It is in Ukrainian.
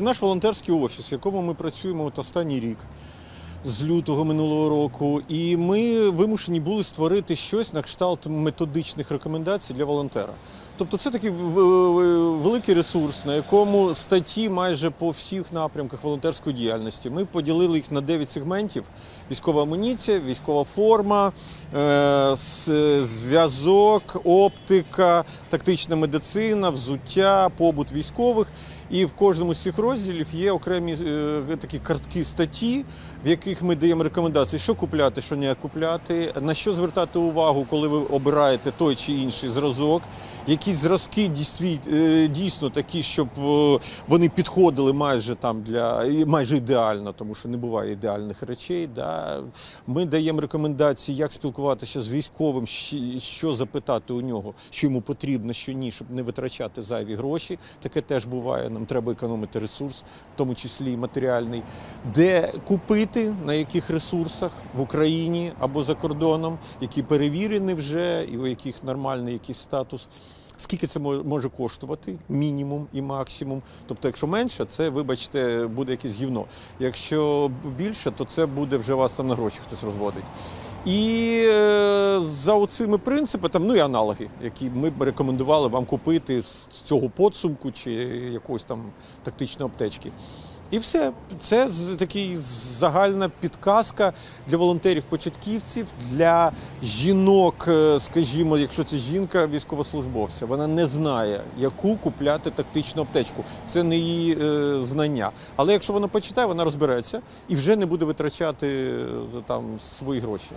Це наш волонтерський офіс, в якому ми працюємо от останній рік. З лютого минулого року, і ми вимушені були створити щось на кшталт методичних рекомендацій для волонтера. Тобто, це такий великий ресурс, на якому статті майже по всіх напрямках волонтерської діяльності. Ми поділили їх на 9 сегментів: військова амуніція, військова форма, е, зв'язок, оптика, тактична медицина, взуття, побут військових. І в кожному з цих розділів є окремі е, такі картки статті, в яких ми даємо рекомендації, що купляти, що не купляти, на що звертати увагу, коли ви обираєте той чи інший зразок. Якісь зразки е, дійсно такі, щоб е, вони підходили майже там для майже ідеально, тому що не буває ідеальних речей. Да. Ми даємо рекомендації, як спілкуватися з військовим, що запитати у нього, що йому потрібно, що ні, щоб не витрачати зайві гроші. Таке теж буває. Нам треба економити ресурс, в тому числі і матеріальний. Де купити, на яких ресурсах в Україні або за кордоном, які перевірені вже, і у яких нормальний якийсь статус. Скільки це може коштувати? Мінімум і максимум. Тобто, якщо менше, це, вибачте, буде якесь гівно. Якщо більше, то це буде вже вас там на гроші хтось розводить. І е, за оцими принципами, ну і аналоги, які ми б рекомендували вам купити з цього подсумку чи якоїсь там тактичної аптечки. І все. Це такий загальна підказка для волонтерів-початківців, для жінок, е, скажімо, якщо це жінка військовослужбовця, вона не знає, яку купляти тактичну аптечку. Це не її е, знання. Але якщо вона почитає, вона розбереться і вже не буде витрачати е, там свої гроші.